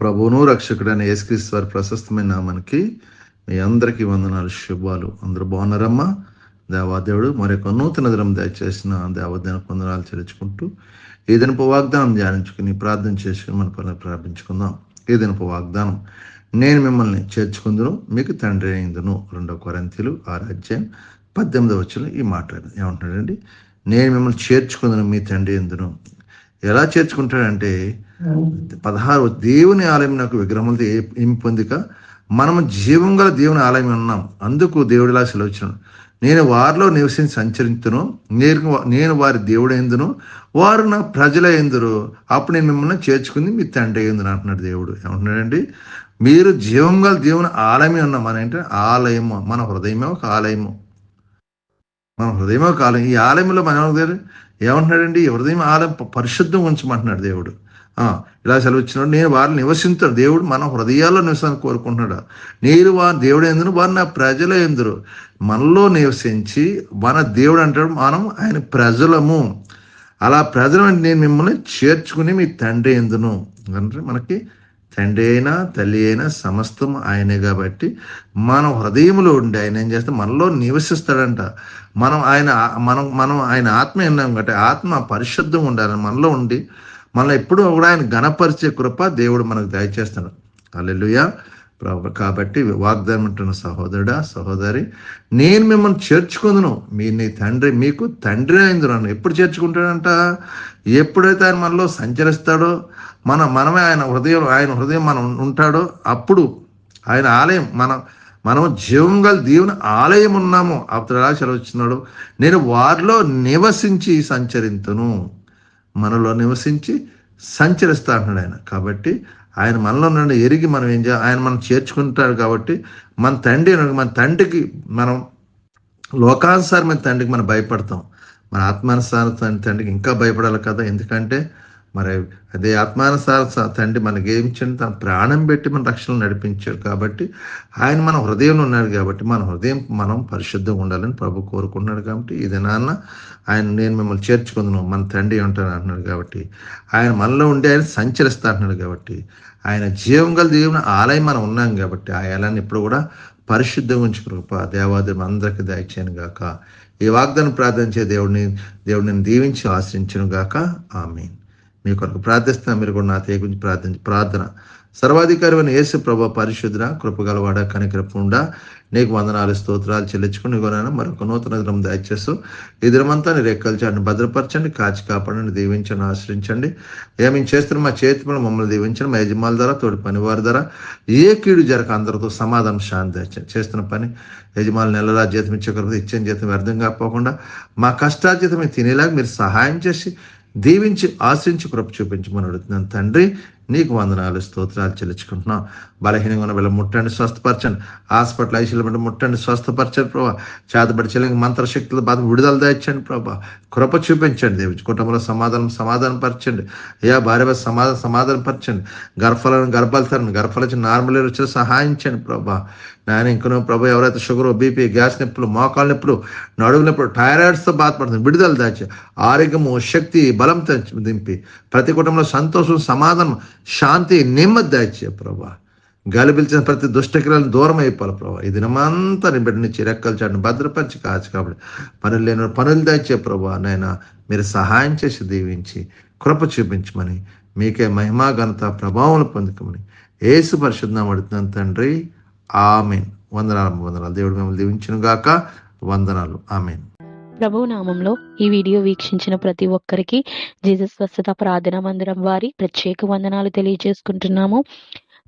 ప్రభువును రక్షకుడైన యేసుక్రీస్తు వారి ప్రశస్తమైన నామానికి మీ అందరికీ వందనాలు శుభాలు. అందరూ బాగున్నారమ్మా? దేవాదేవుడు మరొక నూతన దినం దయచేసిన దేవదేవునికి వందనాలు చెల్లించుకుంటూ ఈ దినపు వాగ్దానం ధ్యానించుకుని ప్రార్థన చేసుకుని మన పనులు ప్రారంభించుకుందాం. ఈ దినపు వాగ్దానం నేను మిమ్మల్ని చేర్చుకుందును మీకు తండ్రి అయిందును రెండో కొరంతీలు రాజ్యం పద్దెనిమిది వచ్చిన ఈ మాట్లాడు ఏమంటున్నాడండి? నేను మిమ్మల్ని చేర్చుకుందును మీ తండ్రి ఎందును ఎలా చేర్చుకుంటాడంటే పదహారు దేవుని ఆలయం నాకు విగ్రహములతో ఏ- పొందిక? మనము జీవం గల దేవుని ఆలయం ఉన్నాం. అందుకు దేవుడిలా సెలవుచ్చినాడు నేను వారిలో నివసించి సంచరించును నేను నేను వారి దేవుడు ఎందును వారు నా ప్రజల ఎందురు అప్పుడు నేను మిమ్మల్ని చేర్చుకుంది మీ తండ్రి ఎందును అంటున్నాడు దేవుడు. ఏమంటున్నాడండి? మీరు జీవం గల దేవుని ఆలయమే ఉన్నాం. మన ఏంటంటే ఆలయము. మన హృదయమే ఒక ఆలయము. మన హృదయమే కాలం ఈ ఆలయంలో మన దగ్గర ఏమంటున్నాడండి? ఈ హృదయం? ఆలయం పరిశుద్ధం ఉంచమంటున్నాడు దేవుడు. ఇలా సెలవిచ్చినాడు నేను వారిని నివసించాడు దేవుడు మన హృదయాల్లో నివసాన్ని కోరుకుంటున్నాడు? నేను వారి దేవుడు ఎందును? వారు నా ప్రజలు ఎందురు? మనలో నివసించి మన దేవుడు అంటాడు మనం ఆయన ప్రజలము. అలా ప్రజలు నేను మిమ్మల్ని చేర్చుకుని మీ తండ్రి ఎందును? అంటే మనకి తండ్రి అయినా తల్లి అయినా సమస్తం ఆయనే కాబట్టి మనం హృదయంలో ఉండి ఆయన ఏం చేస్తే మనలో నివసిస్తాడంట. మనం ఆయన మనం మనం ఆయన ఆత్మ ఉన్నాం కాబట్టి ఆత్మ పరిశుద్ధం ఉండాలి. మనలో ఉండి మనలో ఎప్పుడూ కూడా ఆయన గణపరిచే కృప దేవుడు మనకు దయచేస్తాడు. అల్లెలుయా కాబట్టి వాగ్దానం ఉంటున్న సహోదరుడా సహోదరి నేను మిమ్మల్ని చేర్చుకుందును. మీ నీ తండ్రి మీకు తండ్రి అయిందును ఎప్పుడు చేర్చుకుంటాడంట? ఎప్పుడైతే ఆయన మనలో సంచరిస్తాడో మన మనమే ఆయన హృదయం ఆయన హృదయం మనం ఉంటాడో అప్పుడు ఆయన ఆలయం మనం మనం జీవం గల దేవుని ఆలయం ఉన్నాము. అప్పుడు ఎలా నేను వారిలో నివసించి సంచరింతును. మనలో నివసించి సంచరిస్తా అంటున్నాడు ఆయన. కాబట్టి ఆయన మనలో నుండి ఎరిగి మనం ఏం చేయాలి? ఆయన మనం చేర్చుకుంటాడు కాబట్టి మన తండ్రి మన తండ్రికి మనం లోకానుసారమైన తండ్రికి మనం భయపడతాం. మన ఆత్మానుసార తండ్రికి ఇంకా భయపడాలి కదా? ఎందుకంటే మరి అదే ఆత్మానుసార తండ్రి మనకి ఏమి తన ప్రాణం పెట్టి మన రక్షణ నడిపించాడు కాబట్టి ఆయన మన హృదయంలో ఉన్నాడు కాబట్టి మన హృదయం మనం పరిశుద్ధంగా ఉండాలని ప్రభు కోరుకున్నాడు కాబట్టి ఇది నాన్న ఆయన నేను మిమ్మల్ని చేర్చుకుందును. మన తండ్రి ఉంటాను అంటున్నాడు కాబట్టి ఆయన మనలో ఉండి ఆయన సంచరిస్తా అంటున్నాడు కాబట్టి ఆయన జీవం గల దేవుని ఆలయం మనం ఉన్నాం కాబట్టి ఆ ఆలయాన్ని ఇప్పుడు కూడా పరిశుద్ధంగా ఉంచు కృప. దేవాదేవం అందరికీ దయచేయను గాక. ఈ వాగ్దానం ప్రార్థించే దేవుడిని దేవుడిని దీవించి ఆశ్రయించను గాక. ఆమె మీ కొరకు ప్రార్థిస్తున్నా మీరు కూడా నా తేయ గురించి ప్రార్థించి ప్రార్థన. సర్వాధికారమైన యేసు ప్రభ పరిశుద్ర కృపగలవాడ కనికరపుండ. నీకు వందనాలు స్తోత్రాలు చెల్లించుకుని కొనైనా మరొక నూతన దినం దయచేస్తూ ఈ దినమంతా నీ రెక్కలు భద్రపరచండి కాచి కాపాడండి దీవించండి ఆశ్రయించండి. ఏమి చేస్తున్న మా చేతి పనులు మమ్మల్ని దీవించండి మా యజమాల ద్వారా తోటి పనివారి ద్వారా. ఏ కీడు జరగ అందరితో సమాధానం శాంతి తెచ్చండి చేస్తున్న పని యజమానులు నెలలా జీతం ఇచ్చే కొరకు ఇచ్చిన జీతం వ్యర్థం కాకపోకుండా మా కష్టార్జితం తినేలాగా మీరు సహాయం చేసి దీవించి ఆశ్రయించి కృప చూపించమని అడుగుతున్నాను. తండ్రి నీకు వందనాలు స్తోత్రాలు చెల్లించుకుంటున్నాం. బలహీనంగా ఉన్న వీళ్ళ ముట్టండి స్వస్థపరచండి. హాస్పిటల్ ఐసీలో బట్టి ముట్టండి స్వస్థపరచండి ప్రభా. చేతబడి చెల్లింగ్ మంత్రశక్తుల బాధ విడుదల దాయించండి ప్రభా. కృప చూపించండి దేవి కుటుంబంలో సమాధానం సమాధానం పరచండి. అయ్యా భార్య సమాధానం సమాధానం పరచండి. గర్భాలను గర్భాలు తరండి గర్భాలు నార్మల్ వచ్చి సహాయించండి ప్రభా. నాయన ఇంకనో ప్రభు ఎవరైతే షుగర్ బీపీ గ్యాస్ నొప్పులు మోకాలు నొప్పులు నడువు నొప్పులు థైరాయిడ్స్తో బాధపడుతుంది విడుదల దాచి ఆరోగ్యము శక్తి బలం తెచ్చి- దింపి ప్రతి కుటుంబంలో సంతోషం సమాధానం శాంతి నెమ్మది దాచే ప్రభా. గాలి పిలిచిన ప్రతి దుష్టక్రియలను దూరం అయిపోవాలి ప్రభావ ఈ దినమంతా నీ బిడ్డ నుంచి రెక్కలు చాటును భద్రపరిచి కాచి కాబట్టి పనులు లేని పనులు దాచే ప్రభా. నాయన మీరు సహాయం చేసి దీవించి కృప చూపించమని మీకే మహిమా ఘనత ప్రభావం పొందుకమని ఏసు పరిశుద్ధం అడుగుతున్నాను తండ్రి. ఆమెన్. వందనాలు వందనాలు. దేవుడు మిమ్మల్ని దీవించును గాక. వందనాలు. ఆమెన్. ప్రభు నామంలో ఈ వీడియో వీక్షించిన ప్రతి ఒక్కరికి జీసస్ స్వస్థత ప్రార్థన మందిరం వారి ప్రత్యేక వందనాలు తెలియజేసుకుంటున్నాము.